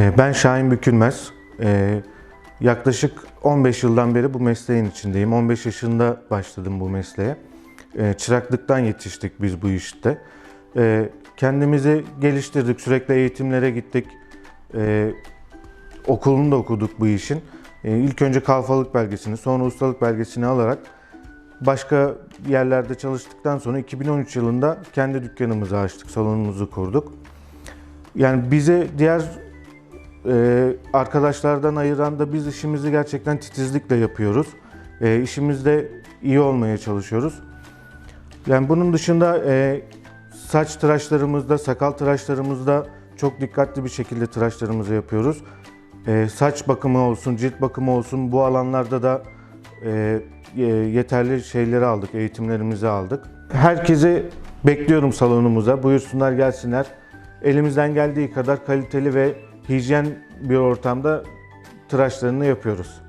Ee, Ben Şahin Bükülmez. Ee, Yaklaşık 15 yıldan beri bu mesleğin içindeyim. 15 yaşında başladım bu mesleğe. Ee, Çıraklıktan yetiştik biz bu işte. Kendimizi geliştirdik, sürekli eğitimlere gittik. Okulunu da okuduk bu işin. İlk önce kalfalık belgesini, sonra ustalık belgesini alarak başka yerlerde çalıştıktan sonra 2013 yılında kendi dükkanımızı açtık, salonumuzu kurduk. Yani bize diğer ee, arkadaşlardan ayıran da biz işimizi gerçekten titizlikle yapıyoruz. Ee, işimizde iyi olmaya çalışıyoruz. Yani bunun dışında e, saç tıraşlarımızda, sakal tıraşlarımızda çok dikkatli bir şekilde tıraşlarımızı yapıyoruz. Ee, saç bakımı olsun, cilt bakımı olsun bu alanlarda da e, yeterli şeyleri aldık, eğitimlerimizi aldık. Herkesi bekliyorum salonumuza. Buyursunlar gelsinler. Elimizden geldiği kadar kaliteli ve hijyen bir ortamda tıraşlarını yapıyoruz.